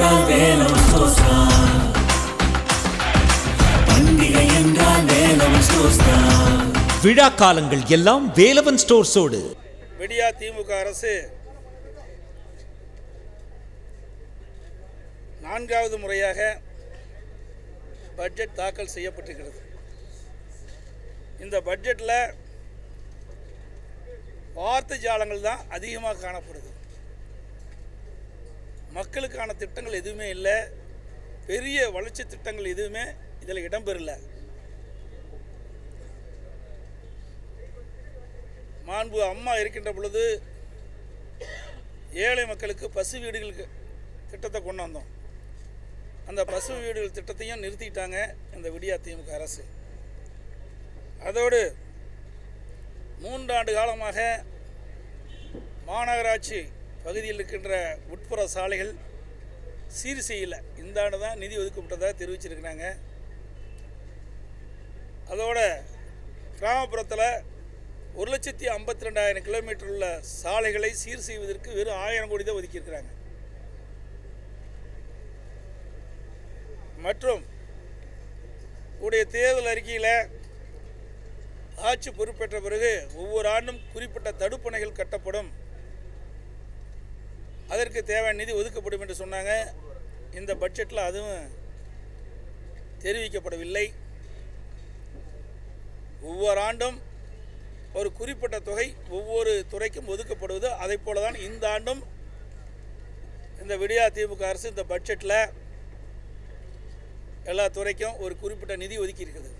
என்றால் வேலவன் ஸ்டோர்ஸ் தான் பண்டிகை என்றால் வேலவன் ஸ்டோர்ஸ் தான் விழா காலங்கள் எல்லாம் வேலவன் ஸ்டோர்ஸோடு. விடியா திமுக அரசு நான்காவது முறையாக பட்ஜெட் தாக்கல் செய்யப்பட்டிருக்கிறது. இந்த பட்ஜெட்டில் வார்த்தை ஜாலங்கள் தான் அதிகமாக காணப்படுது. மக்களுக்கான திட்டங்கள் எதுவுமே இல்லை. பெரிய வளர்ச்சி திட்டங்கள் எதுவுமே இதில் இடம்பெறல. மாண்பு அம்மா இருக்கின்ற பொழுது ஏழை மக்களுக்கு பசு வீடுகளுக்கு திட்டத்தை கொண்டு வந்தோம். அந்த பசு வீடுகள் திட்டத்தையும் நிறுத்திட்டாங்க இந்த விடியா திமுக அரசு. அதோடு மூன்றாண்டு காலமாக மாநகராட்சி பகுதியில் இருக்கின்ற உட்புற சாலைகள் சீர் செய்யலை. இந்த ஆண்டு தான் நிதி ஒதுக்கப்பட்டதாக தெரிவிச்சிருக்கிறாங்க. அதோட கிராமப்புறத்தில் ஒரு லட்சத்தி ஐம்பத்தி ரெண்டாயிரம் கிலோமீட்டர் உள்ள சாலைகளை சீர் செய்வதற்கு வெறும் ஆயிரம் கோடி தான் ஒதுக்கியிருக்கிறாங்க. மற்றும் உடைய தேர்தல் அறிக்கையில் ஆட்சி பொறுப்பேற்ற பிறகு ஒவ்வொரு ஆண்டும் குறிப்பிட்ட தடுப்பணைகள் கட்டப்படும். அதற்கு தேவையான நிதி ஒதுக்கப்படும் என்று சொன்னாங்க. இந்த பட்ஜெட்டில் அதுவும் தெரிவிக்கப்படவில்லை. ஒவ்வொரு ஆண்டும் ஒரு குறிப்பிட்ட தொகை ஒவ்வொரு துறைக்கும் ஒதுக்கப்படுவது. அதை போல தான் இந்த ஆண்டும் இந்த விடியா திமுக அரசு இந்த பட்ஜெட்டில் எல்லா துறைக்கும் ஒரு குறிப்பிட்ட நிதி ஒதுக்கி இருக்குது.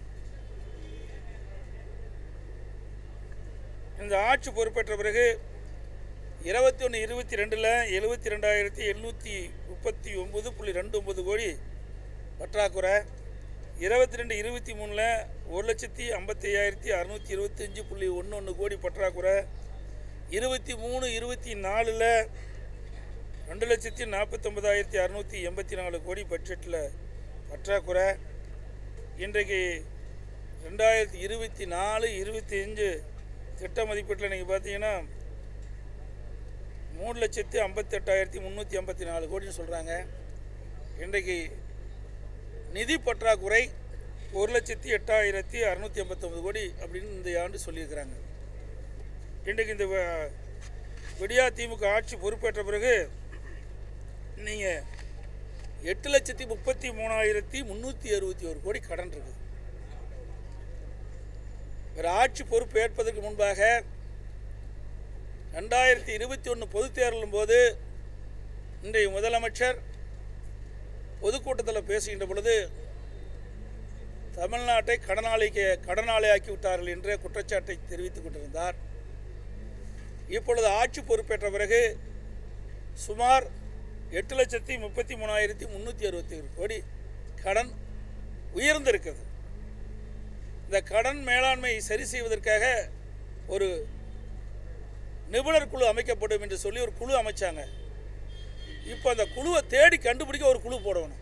இந்த ஆட்சி பொறுப்பேற்ற பிறகு இருபத்தி ஒன்று இருபத்தி ரெண்டில் எழுபத்தி ரெண்டாயிரத்தி எழுநூற்றி முப்பத்தி ஒம்பது புள்ளி ரெண்டு ஒம்பது கோடி பற்றாக்குறை. இருபத்தி ரெண்டு இருபத்தி மூணில் ஒரு லட்சத்தி ஐம்பத்தி ஐயாயிரத்தி அறநூற்றி இருபத்தஞ்சி புள்ளி ஒன்று ஒன்று கோடி பற்றாக்குறை. இருபத்தி மூணு இருபத்தி நாலில் ரெண்டு லட்சத்தி நாற்பத்தொம்பதாயிரத்தி அறநூற்றி எண்பத்தி நாலு கோடி பட்ஜெட்டில் பற்றாக்குறை. இன்றைக்கு ரெண்டாயிரத்தி இருபத்தி நாலு இருபத்தி அஞ்சு திட்ட மதிப்பீட்டில் நீங்கள் பார்த்தீங்கன்னா மூணு லட்சத்தி ஐம்பத்தெட்டாயிரத்தி முந்நூற்றி ஐம்பத்தி நாலு கோடின்னு சொல்கிறாங்க இன்றைக்கு நிதி பற்றாக்குறை ஒரு லட்சத்தி எட்டாயிரத்தி அறநூற்றி ஐம்பத்தொம்பது கோடி அப்படின்னு இந்த ஆண்டு சொல்லியிருக்கிறாங்க. இன்றைக்கு இந்த விடியா திமுக ஆட்சி பொறுப்பேற்ற பிறகு நீங்கள் எட்டு லட்சத்தி முப்பத்தி மூணாயிரத்தி முந்நூற்றி அறுபத்தி ஒரு கோடி கடன் இருக்குது. ஒரு ஆட்சி பொறுப்பு ஏற்பதற்கு முன்பாக ரெண்டாயிரத்தி இருபத்தி ஒன்று பொதுத் தேர்தலும் போது இன்றைய முதலமைச்சர் பொதுக்கூட்டத்தில் பேசுகின்ற பொழுது தமிழ்நாட்டை கடனாளிக்கு கடனாளியாக்கி விட்டார்கள் என்ற குற்றச்சாட்டை தெரிவித்துக் கொண்டிருந்தார். இப்பொழுது ஆட்சி பொறுப்பேற்ற பிறகு சுமார் எட்டு லட்சத்தி முப்பத்தி மூணாயிரத்தி முந்நூற்றி அறுபத்தி ஏழு கோடி கடன் உயர்ந்திருக்கிறது. இந்த கடன் மேலாண்மை சரி செய்வதற்காக ஒரு நிபுணர் குழு அமைக்கப்படும் என்று சொல்லி ஒரு குழு அமைச்சாங்க. இப்போ அந்த குழுவை தேடி கண்டுபிடிக்க ஒரு குழு போடணும்.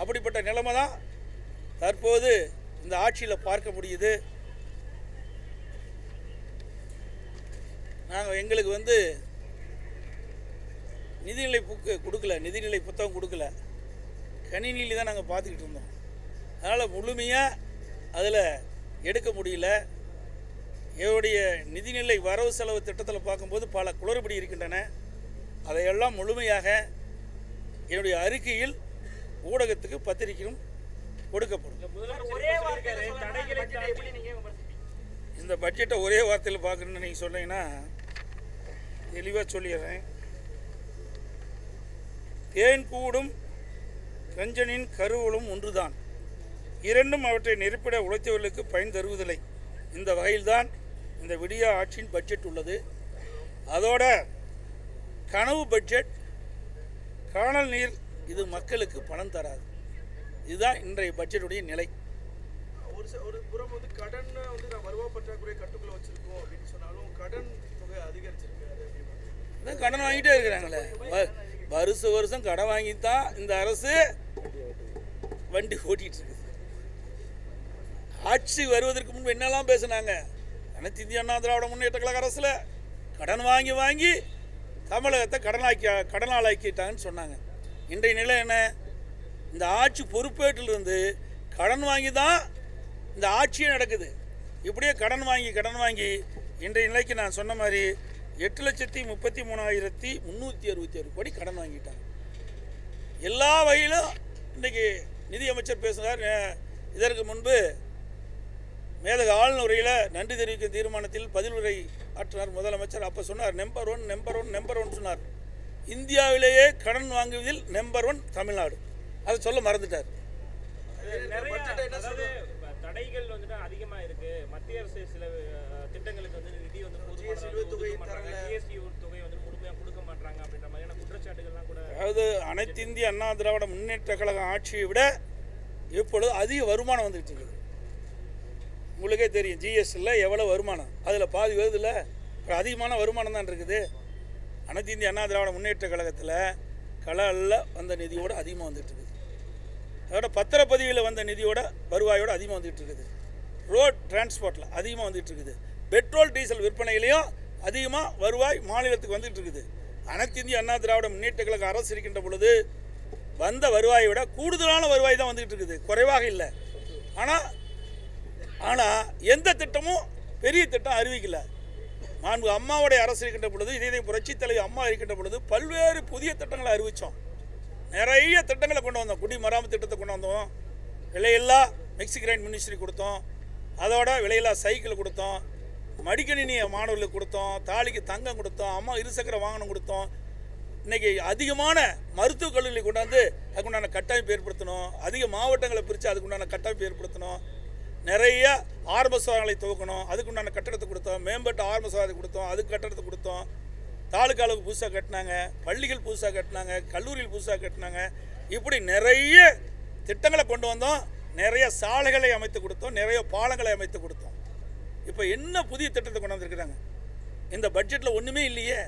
அப்படிப்பட்ட நிலைமை தான் தற்போது இந்த ஆட்சியில் பார்க்க முடியுது. நாங்கள் எங்களுக்கு வந்து நிதிநிலை புக்கு கொடுக்கல நிதிநிலை புத்தகம் கொடுக்கல. கணினியில் தான் நாங்கள் பார்த்துக்கிட்டு இருந்தோம். அதனால் முழுமையாக அதில் எடுக்க முடியல. என்னுடைய நிதிநிலை வரவு செலவு திட்டத்தில் பார்க்கும்போது பல குளறுபடி இருக்கின்றன. அதையெல்லாம் முழுமையாக என்னுடைய அறிக்கையில் ஊடகத்துக்கு பத்திரிகையும் கொடுக்கப்படும். இந்த பட்ஜெட்டை ஒரே வார்த்தையில் பார்க்கணுன்னு நீங்கள் சொன்னீங்கன்னா தெளிவாக சொல்லிடுறேன். தேன் கூடும் கஞ்சனின் கருவலும் ஒன்றுதான். இரண்டும் அவற்றை நெருப்பிட உழைத்தவர்களுக்கு பயன் தருவதில்லை. இந்த வகையில்தான் இந்த விடியா ஆட்சியின் பட்ஜெட் உள்ளது. அதோட கனவு பட்ஜெட் காணல் நீர் இது மக்களுக்கு பணம் தராது. இதுதான் இன்றைய பட்ஜெட்டுடைய நிலை. ஒரு ஒரு புறம் வந்து கடன் வந்து நான் வருவா பற்றாக்குறை கட்டுக்குள்ள வச்சிருக்கோம் அப்படின்னு சொன்னாலும் கடன் தொகை அதான் கடன் வாங்கிட்டே இருக்கிறாங்களே. வருஷ வருஷம் கடன் வாங்கி தான் இந்த அரசு வண்டி ஓட்டிட்டு இருக்குது ஆட்சி வருவதற்கு முன்பு என்னெல்லாம் பேசுனாங்க? அனைத்து இந்திய அண்ணா திராவிட முன்னேற்ற கழக அரசில் கடன் வாங்கி வாங்கி தமிழகத்தை கடனாக்கி கடனாளாக்கிட்டாங்கன்னு சொன்னாங்க. இன்றைய நிலை என்ன? இந்த ஆட்சி பொறுப்பேற்றிலிருந்து கடன் வாங்கி தான் இந்த ஆட்சியே நடக்குது. இப்படியே கடன் வாங்கி கடன் வாங்கி இன்றைய நிலைக்கு நான் சொன்ன மாதிரி எட்டு லட்சத்தி முப்பத்தி மூணாயிரத்தி முந்நூற்றி அறுபத்தி ஆறு கோடி கடன் வாங்கிட்டாங்க. எல்லா வகையிலும் இன்றைக்கி நிதியமைச்சர் பேசுகிறார் இதற்கு முன்பு மேதக ஆளுநரையில் நன்றி தெரிவிக்கும் தீர்மானத்தில் பதில் உரை ஆற்றினார் முதலமைச்சர். அப்போ சொன்னார் number one number one number one சொன்னார். இந்தியாவிலேயே கடன் வாங்குவதில் நம்பர் ஒன் தமிழ்நாடு. அதை சொல்ல மறந்துட்டார். தடைகள் வந்துட்டு அதிகமா இருக்கு. மத்திய அரசு சில அஹ், திட்டங்களுக்கு வந்து நிதி வந்து GST தொகை தரல. ஜிஎஸ்டி தொகை வந்து முழுமையா கொடுக்க மாட்டாங்க அப்படின்ற மாதிரியான குற்றச்சாட்டுகள்லாம் கூட அதாவது அனைத்து இந்திய அண்ணா திராவிட முன்னேற்ற கழகம் ஆட்சியை விட இப்பொழுது அதிக வருமானம் வந்துகிட்டு இருக்குது. உங்களுக்கே தெரியும் ஜிஎஸ்டியில் எவ்வளோ வருமானம். அதில் பாதி வருதுல்ல? அப்புறம் அதிகமான வருமானம் தான் இருக்குது. அனைத்து இந்திய அண்ணா திராவிட முன்னேற்ற கழகத்தில் கலாலில் வந்த நிதியோட அதிகமாக வந்துட்டு இருக்குது. அதோட பத்திரப்பதிவில் வந்த நிதியோட வருவாயோட அதிகமாக வந்துட்டு இருக்குது. ரோட் டிரான்ஸ்போர்ட்டில் அதிகமாக வந்துட்டு இருக்குது. பெட்ரோல் டீசல் விற்பனையிலையும் அதிகமாக வருவாய் மாநிலத்துக்கு வந்துட்டு இருக்குது. அனைத்து இந்திய அண்ணா திராவிட முன்னேற்ற கழக அரசு இருக்கின்ற பொழுது வந்த வருவாயை விட கூடுதலான வருவாய் தான் வந்துகிட்டு இருக்குது. குறைவாக இல்லை. ஆனால் ஆனால் எந்த திட்டமும் பெரிய திட்டம் அறிவிக்கல. மாண்பு அம்மாவுடைய அரசு இருக்கின்ற பொழுது இதே இதே புரட்சி தலைவி அம்மா இருக்கின்ற பொழுது பல்வேறு புதிய திட்டங்களை அறிவித்தோம் நிறைய திட்டங்களை கொண்டு வந்தோம். குடிமராமத்து திட்டத்தை கொண்டு வந்தோம். விலையில்லா மெக்சிகிரைன் மினிஸ்ட்ரி கொடுத்தோம். அதோட விலையில்லா சைக்கிள் கொடுத்தோம். மடிக்கணினியை மாணவர்களுக்கு கொடுத்தோம். தாலிக்கு தங்கம் கொடுத்தோம். அம்மா இருசக்கர வாகனம் கொடுத்தோம். இன்றைக்கி அதிகமான மருத்துவக் கல்லூரி கொண்டாந்து அதுக்குண்டான கட்டமைப்பு ஏற்படுத்தணும். அதிக மாவட்டங்களை பிரித்து அதுக்குண்டான கட்டமைப்பு ஏற்படுத்தணும். நிறைய ஆரம்ப சுகாதாரங்களை துவக்கணும். அதுக்குண்டான கட்டடத்தை கொடுத்தோம். மேம்பட்ட ஆரம்ப சுகாதாரத்தை கொடுத்தோம். அதுக்கு கட்டடத்தை கொடுத்தோம். தாலுக்காவுக்கு புதுசாக கட்டினாங்க. பள்ளிகள் புதுசாக கட்டினாங்க. கல்லூரிகள் புதுசாக கட்டினாங்க. இப்படி நிறைய திட்டங்களை கொண்டு வந்தோம். நிறைய சாலைகளை அமைத்து கொடுத்தோம். நிறைய பாலங்களை அமைத்து கொடுத்தோம். இப்போ என்ன புதிய திட்டத்தை கொண்டு வந்திருக்கிறாங்க? இந்த பட்ஜெட்டில் ஒன்றுமே இல்லையே.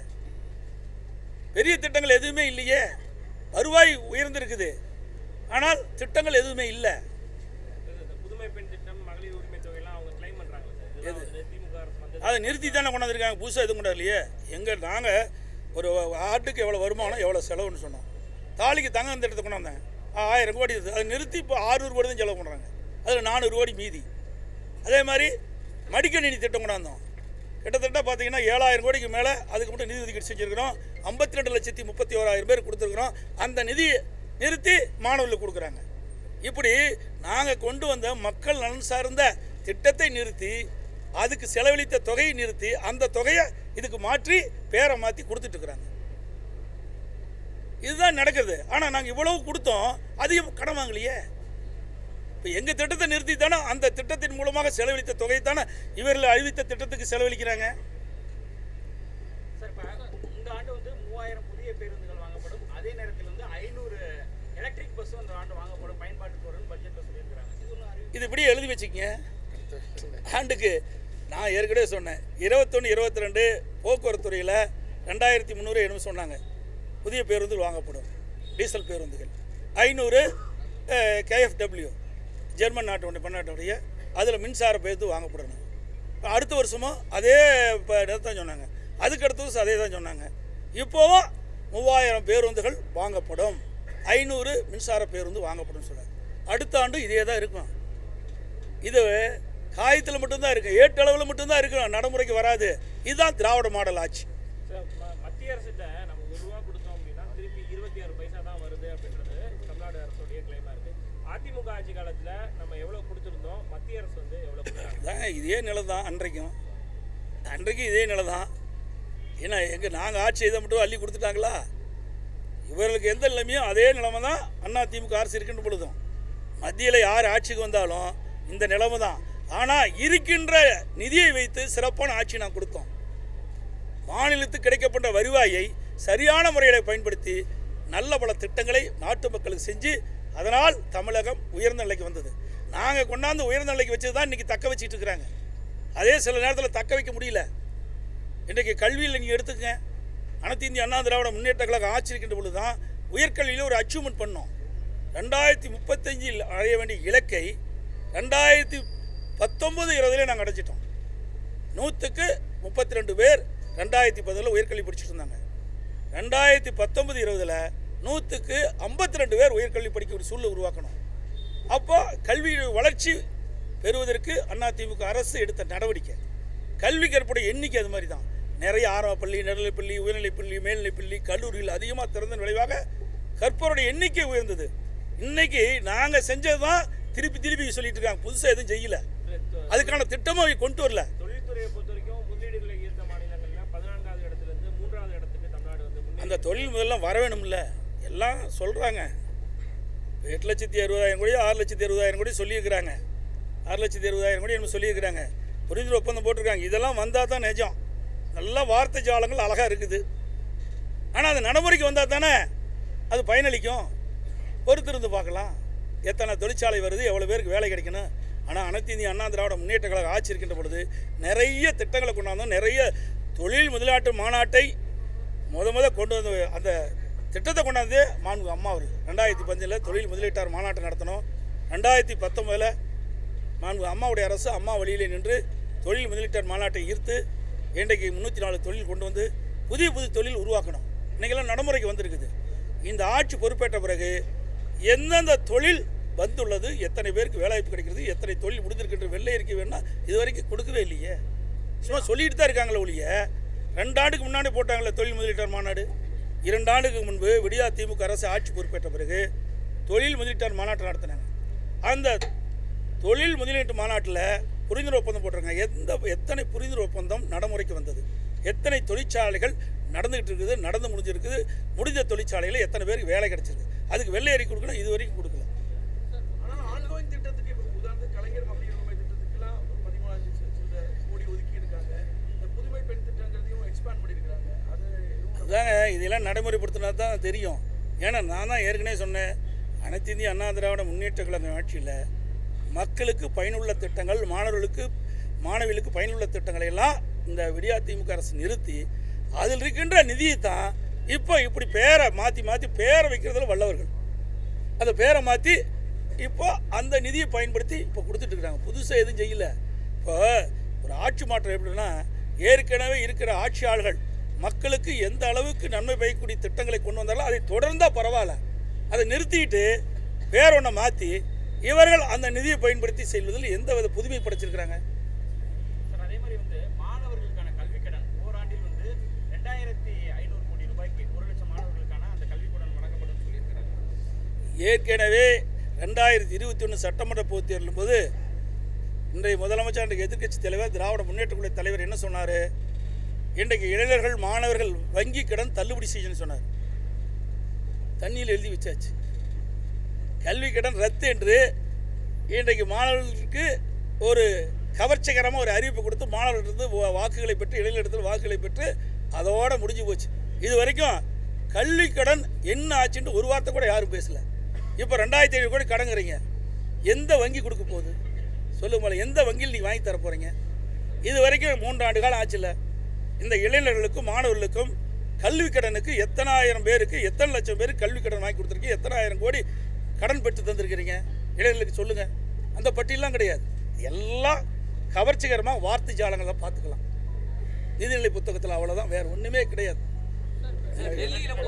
பெரிய திட்டங்கள் எதுவுமே இல்லையே. வருவாய் உயர்ந்திருக்குது. ஆனால் திட்டங்கள் எதுவுமே இல்லை இந்த புதுமை பெண் திட்டம் மகளிர் உரிமை தொகையெல்லாம் அவங்க கிளைம் எது? அதை நிறுத்தி தானே கொண்டாந்துருக்காங்க? புதுசாக எதுவும் கொண்டு இல்லையே எங்கள் நாங்கள் ஒரு ஆட்டுக்கு எவ்வளோ வருமானம் எவ்வளோ செலவுன்னு சொன்னோம். தாலிக்கு தங்க திட்டத்தை இடத்துக்கு கொண்டாந்தேன். ஆ, ஆயிரம் கோடி அதை நிறுத்தி இப்போ ஆறுநூறு கோடி தான் செலவு பண்ணுறாங்க அதில் நானூறு கோடி மீதி. அதே மாதிரி மடிக்கணினி திட்டம் கொண்டாந்தோம். கிட்டத்தட்ட பார்த்தீங்கன்னா ஏழாயிரம் கோடிக்கு மேலே அதுக்கு மட்டும் நிதி ஒதுக்கீடு செஞ்சுருக்கிறோம். ஐம்பத்தி ரெண்டு லட்சத்தி முப்பத்தி ஓராயிரம் பேர் கொடுத்துருக்குறோம். அந்த நிதியை நிறுத்தி மாணவர்களுக்கு கொடுக்குறாங்க. இப்படி நாங்கள் கொண்டு வந்த மக்கள் நலன் சார்ந்த திட்டத்தை நிறுத்தி அதுக்கு செலவழித்த தொகையை நிறுத்தி அந்த தொகையை இதுக்கு மாற்றி பேரை மாற்றி கொடுத்துட்டு இருக்கிறாங்க இதுதான் நடக்குது. ஆனால் நாங்கள் இவ்வளவு கொடுத்தோம் அதிகம் கடன் வாங்கலையே. இப்போ எங்கள் திட்டத்தை நிறுத்தி தானே அந்த திட்டத்தின் மூலமாக செலவழித்த தொகை தானே இவர்கள் அறிவித்த திட்டத்துக்கு செலவழிக்கிறாங்க? இந்த ஆண்டு வந்து மூவாயிரம் புதிய பேருந்துகள் வாங்கப்படும். அதே நேரத்தில் வந்து ஐநூறு எலக்ட்ரிக் பஸ் இந்த ஆண்டு வாங்கப்படும். பயன்பாட்டுக்கு வரும்னு பட்ஜெட்டில் சொல்லியிருக்கிறாங்க. இது இப்படி எழுதி வச்சுக்கங்க. ஆண்டுக்கு நான் ஏற்கனவே சொன்னேன். இருபத்தொன்று இருபத்தி ரெண்டு போக்குவரத்து துறையில் ரெண்டாயிரத்தி முந்நூறு என்னமோ சொன்னாங்க. புதிய பேருந்துகள் வாங்கப்படும். டீசல் பேருந்துகள். ஐநூறு கேஎஃப்டபிள்யூ ஜெர்மன் நாட்டு ஒன்று பன்னாட்டுடைய அதில் மின்சார பேருந்து வாங்கப்படணும். அடுத்த வருஷமும் அதே இப்போ தான் சொன்னாங்க. அதுக்கு அடுத்த வருஷம் அதே தான் சொன்னாங்க. இப்போவும் மூவாயிரம் பேருந்துகள் வாங்கப்படும். ஐநூறு மின்சார பேருந்து வாங்கப்படும் சொன்னாங்க அடுத்த ஆண்டு இதே தான் இருக்கும். இது காயத்தில் மட்டும்தான் இருக்கு ஏட்டளவில் மட்டும்தான் இருக்கும் நடைமுறைக்கு வராது. இதுதான் திராவிட மாடல் ஆட்சி. மத்திய அரசிட்ட நம்ம ஒரு ரூபா கொடுத்தோம் அப்படின்னா திருப்பி இருபத்தி ஆறு பைசா தான் வருது அப்படின்றது தமிழ்நாடு அரசுடைய கிளைமா இருக்கு. அதிமுக ஆட்சி காலத்துல நம்ம எவ்வளவு கொடுத்திருந்தோம்? மத்திய அரசு வந்து அதான் இதே நிலை தான் அன்றைக்கும். அன்றைக்கும் இதே நிலை தான் ஏன்னா எங்கள் நாங்கள் ஆட்சி செய்த மட்டும் அள்ளி கொடுத்துட்டாங்களா? இவர்களுக்கு எந்த நிலைமையும் அதே நிலைமை தான் அண்ணா திமுக அரசு இருக்கின்ற பொழுதும். மத்தியில் யார் ஆட்சிக்கு வந்தாலும் இந்த நிலைமை தான் ஆனால் இருக்கின்ற நிதியை வைத்து சிறப்பான ஆட்சி நான் கொடுத்தோம். மாநிலத்துக்கு கிடைக்கப்பட்ட வருவாயை சரியான முறையில் பயன்படுத்தி நல்ல பல திட்டங்களை நாட்டு மக்களுக்கு செஞ்சு அதனால் தமிழகம் உயர்ந்த நிலைக்கு வந்தது. நாங்கள் கொண்டாந்து உயர்ந்த நிலைக்கு வச்சது தான் இன்றைக்கி தக்க வச்சிட்டு இருக்கிறாங்க. அதே சில நேரத்தில் தக்க வைக்க முடியல. இன்றைக்கு கல்வியில் நீங்கள் எடுத்துக்கங்க. அனைத்து இந்திய அண்ணா திராவிட முன்னேற்ற கழகம் ஆச்சிருக்கின்ற பொழுது தான் உயர்கல்வியில் ஒரு அச்சீவ்மெண்ட் பண்ணோம். ரெண்டாயிரத்தி முப்பத்தஞ்சில் அடைய வேண்டிய இலக்கை ரெண்டாயிரத்தி பத்தொம்பது இருபதுலேயே நாங்கள் அடைச்சிட்டோம் நூற்றுக்கு முப்பத்தி ரெண்டு பேர் ரெண்டாயிரத்தி பதினில் உயர்கல்வி படிச்சுட்டு இருந்தாங்க. ரெண்டாயிரத்தி பத்தொம்பது இருபதில் நூற்றுக்கு ஐம்பத்தி ரெண்டு பேர் உயர்கல்வி படிக்க ஒரு சூழல் உருவாக்கணும். அப்போ கல்வி வளர்ச்சி பெறுவதற்கு அதிமுக அரசு எடுத்த நடவடிக்கை. கல்வி கற்புடைய எண்ணிக்கை அது மாதிரி தான். நிறைய ஆரம்ப பள்ளி நடுநிலைப்பள்ளி உயர்நிலைப்பள்ளி மேல்நிலைப்பள்ளி கல்லூரிகள் அதிகமாக திறந்த விளைவாக கற்பவருடைய எண்ணிக்கை உயர்ந்தது. இன்றைக்கி நாங்கள் செஞ்சது தான் திருப்பி திருப்பி சொல்லிட்டு இருக்காங்க. புதுசாக எதுவும் செய்யலை. அதுக்கான திட்டமும் அவங்க கொண்டு வரல. அந்த தொழில் முதல்லாம் வர வேணும்ல. எல்லாம் சொல்கிறாங்க எட்டு லட்சத்தி அறுபதாயிரம் கோடி ஆறு லட்சத்தி அறுபதாயிரம் கோடி சொல்லியிருக்கிறாங்க. ஆறு லட்சத்தி அறுபதாயிரம் கோடி என்ன சொல்லியிருக்கிறாங்க. புரிஞ்சு ஒப்பந்தம் போட்டிருக்காங்க. இதெல்லாம் வந்தால் தான் நிஜம். நல்ல வார்த்தை ஜாலங்கள் அழகாக இருக்குது. ஆனால் அது நடைமுறைக்கு வந்தால் தானே அது பயனளிக்கும். பொறுத்திருந்து பார்க்கலாம். எத்தனை தொழிற்சாலை வருது எவ்வளோ பேருக்கு வேலை கிடைக்கணும் ஆனால் அனைத்து இந்திய அண்ணா திராவிட முன்னேற்ற கழக ஆட்சி இருக்கின்ற பொழுது நிறைய திட்டங்களை கொண்டாந்தோம் நிறைய தொழில் முதலாட்டு மாநாட்டை முத முத கொண்டு வந்து அந்த திட்டத்தை கொண்டாந்து மாண்பு அம்மா அவர் ரெண்டாயிரத்தி பதினஞ்சில் தொழில் முதலீட்டார் மாநாட்டை நடத்தணும் ரெண்டாயிரத்தி பத்தொம்பதில் மாண்பு அம்மாவுடைய அரசு அம்மா வழியிலே நின்று தொழில் முதலீட்டார் மாநாட்டை ஈர்த்து இன்றைக்கு முந்நூற்றி நாலு தொழில் கொண்டு வந்து புதிய புதிய தொழில் உருவாக்கணும். இன்றைக்கெல்லாம் நடைமுறைக்கு வந்திருக்குது. இந்த ஆட்சி பொறுப்பேற்ற பிறகு எந்தெந்த தொழில் வந்துள்ளது எத்தனை பேருக்கு வேலைவாய்ப்பு கிடைக்கிறது எத்தனை தொழில் முடிஞ்சிருக்கின்ற வெள்ளை இருக்கு வேணா இது வரைக்கும் கொடுக்கவே இல்லையே. சும்மா சொல்லிட்டு தான் இருக்காங்களே ஒழிய ரெண்டு ஆண்டுக்கு முன்னாடி போட்டாங்களே தொழில் முதலீட்டார் மாநாடு. இரண்டு ஆண்டுக்கு முன்பு விடியா திமுக அரசு ஆட்சி பொறுப்பேற்ற பிறகு தொழில் முதலீட்டார் மாநாட்டை நடத்தினாங்க. அந்த தொழில் முதலீட்டு மாநாட்டில் புரிந்துணர்வு ஒப்பந்தம் போட்டிருக்காங்க. எந்த எத்தனை புரிந்துணர்வு ஒப்பந்தம் நடைமுறைக்கு வந்தது? எத்தனை தொழிற்சாலைகள் நடந்துகிட்டு இருக்குது நடந்து முடிஞ்சிருக்குது முடிஞ்ச தொழிற்சாலையில் எத்தனை பேருக்கு வேலை கிடைச்சிருக்கு? அதுக்கு வெள்ளை அறிக்கை கொடுக்கணும் இது வரைக்கும் கொடுக்கணும் ஆனால் ஆன்கோயிங் திட்டத்துக்கு இப்போ உதாரணத்துக்கு கலைஞர் மகளிர் உரிமை திட்டத்துக்குலாம் ஒரு பதிமூணாயிரம் சில்லற கோடி ஒதுக்கி இருக்காங்க இந்த புதுமை பெண் திட்டங்கிறதையும் எக்ஸ்பேண்ட் பண்ணியிருக்காங்க அது எதுவும் அதாங்க இதெல்லாம் நடைமுறைப்படுத்தினா தான் தெரியும். ஏன்னா நான் தான் ஏற்கனவே சொன்னேன் அனைத்து இந்திய அண்ணா திராவிட முன்னேற்ற கழகம் ஆட்சியில் மக்களுக்கு பயனுள்ள திட்டங்கள் மாணவர்களுக்கு மாணவிகளுக்கு பயனுள்ள திட்டங்களை எல்லாம் இந்த விடியா திமுக அரசு நிறுத்தி அதில் இருக்கின்ற நிதியை தான் இப்போ இப்படி பேரை மாற்றி மாற்றி பேரை வைக்கிறதுல வல்லவர்கள். அந்த பேரை மாற்றி இப்போ அந்த நிதியை பயன்படுத்தி இப்போ கொடுத்துட்டு புதுசாக எதுவும் செய்யல. இப்போ ஒரு ஆட்சி மாற்றம் எப்படின்னா ஏற்கனவே இருக்கிற ஆட்சியாளர்கள் மக்களுக்கு எந்த அளவுக்கு நன்மை பயக்கக்கூடிய திட்டங்களை கொண்டு வந்தாலும் அதை தொடர்ந்தா பரவாயில்ல. அதை நிறுத்திட்டு பேர் ஒன்றை மாற்றி இவர்கள் அந்த நிதியை பயன்படுத்தி செல்வதில் எந்த வித புதுமை படைச்சிருக்கிறாங்க. சார் அதே மாதிரி வந்து மாணவர்களுக்கான கல்விக் கடன் ஓராண்டில் வந்து ரெண்டாயிரத்தி ஐநூறு கோடி ரூபாய்க்கு ஒரு லட்சம் மாணவர்களுக்கான அந்த கல்விக் கடன் வழங்கப்படும் சொல்லியிருக்கிறாங்க ஏற்கனவே ரெண்டாயிரத்தி இருபத்தி ஒன்று சட்டமன்ற பொதுத் தேர்தலும் போது இன்றைய முதலமைச்சர் எதிர்க்கட்சி தலைவர் திராவிட முன்னேற்ற குழு தலைவர் என்ன சொன்னார்? இன்றைக்கு இளைஞர்கள் மாணவர்கள் வங்கி கடன் தள்ளுபடி செய்யணும்னு சொன்னார். தண்ணியில் எழுதி வச்சாச்சு. கல்வி கடன் ரத்து என்று இன்றைக்கு மாணவர்களுக்கு ஒரு கவர்ச்சிகரமாக ஒரு அறிவிப்பு கொடுத்து மாணவர்களிடத்து வாக்குகளை பெற்று இளைஞரிடத்தில் வாக்குகளை பெற்று அதோட முடிஞ்சு போச்சு. இது வரைக்கும் கல்வி கடன் என்ன ஆச்சுன்னு ஒரு வார்த்தை கூட யாரும் பேசலை. இப்போ ரெண்டாயிரத்தி ஐநூறு கோடி கடங்குறீங்க எந்த வங்கி கொடுக்க போகுது? சொல்லுங்க போல எந்த வங்கியில் நீங்கள் வாங்கி தர போகிறீங்க இது வரைக்கும் மூன்று ஆண்டு காலம் ஆச்சுல்ல. இந்த இளைஞர்களுக்கும் மாணவர்களுக்கும் கல்வி கடனுக்கு எத்தனாயிரம் பேருக்கு எத்தனை லட்சம் பேருக்கு கல்வி கடன் வாங்கி கொடுத்துருக்கீங்க எத்தனாயிரம் கோடி கடன் பெற்று தந்திருக்கிறீங்க? இளைஞர்களுக்கு சொல்லுங்கள் அந்த பட்டியலாம் கிடையாது. எல்லாம் கவர்ச்சிகரமாக வார்த்தை ஜாலங்களை பார்த்துக்கலாம். நிதிநிலை புத்தகத்தில் அவ்வளோதான் வேறு ஒன்றுமே கிடையாது.